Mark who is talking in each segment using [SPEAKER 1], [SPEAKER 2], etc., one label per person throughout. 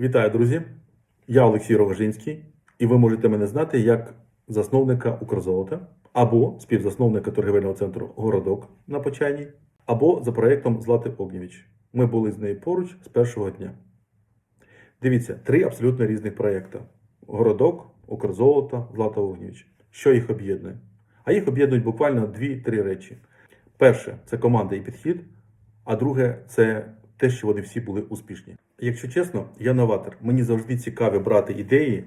[SPEAKER 1] Вітаю, друзі! Я Олексій Рогожинський, і ви можете мене знати як засновника Укрзолота або співзасновника торгівельного центру Городок на Почайній, або за проєктом Злати Огнєвіч. Ми були з нею поруч з першого дня. Дивіться, три абсолютно різних проєкти: Городок, Укрзолото, Злата Огнєвіч. Що їх об'єднує? А їх об'єднують буквально дві-три речі. Перше це команда і підхід, а друге це те, що вони всі були успішні. Якщо чесно, я новатор. Мені завжди цікаво брати ідеї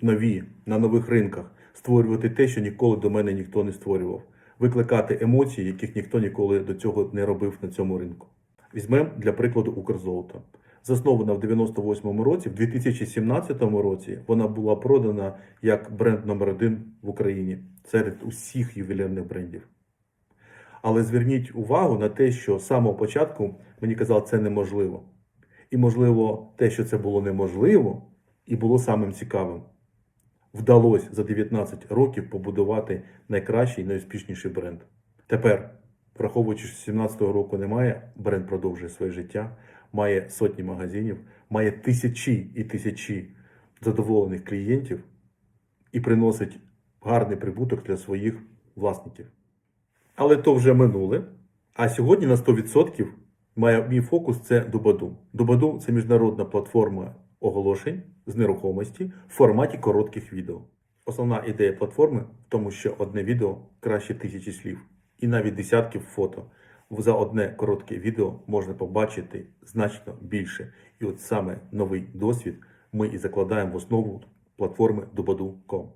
[SPEAKER 1] нові на нових ринках, створювати те, що ніколи до мене ніхто не створював, викликати емоції, яких ніхто ніколи до цього не робив на цьому ринку. Візьмемо для прикладу Укрзолото. Заснована в 98-му році, в 2017 році вона була продана як бренд номер один в Україні серед усіх ювелірних брендів. Але зверніть увагу на те, що з самого початку мені казали, це неможливо. І, можливо, те, що це було неможливо, і було самим цікавим. Вдалося за 19 років побудувати найкращий, і найуспішніший бренд. Тепер, враховуючи, що 17-го року немає, бренд продовжує своє життя, має сотні магазинів, має тисячі і тисячі задоволених клієнтів і приносить гарний прибуток для своїх власників. Але то вже минуле. А сьогодні на 100% має мій фокус це Дубаду. Дубаду це міжнародна платформа оголошень з нерухомості в форматі коротких відео. Основна ідея платформи в тому, що одне відео краще тисячі слів, і навіть десятків фото. За одне коротке відео можна побачити значно більше. І от саме новий досвід ми і закладаємо в основу платформи Dubadu.com.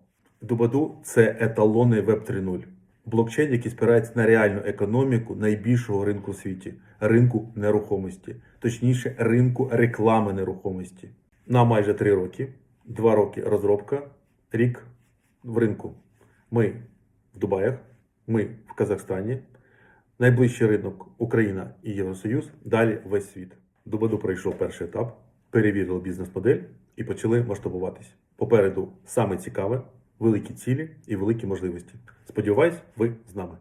[SPEAKER 1] Дубаду це еталонний веб 3.0. Блокчейн, який спирається на реальну економіку найбільшого ринку у світі ринку нерухомості, точніше, ринку реклами нерухомості. На майже три роки, два роки розробка, рік в ринку. Ми в Дубаях, ми в Казахстані, найближчий ринок Україна і Євросоюз, далі весь світ. Дубаду пройшов перший етап, перевірили бізнес-модель і почали масштабуватись. Попереду саме цікаве, великі цілі і великі можливості. Сподіваюсь, ви з нами.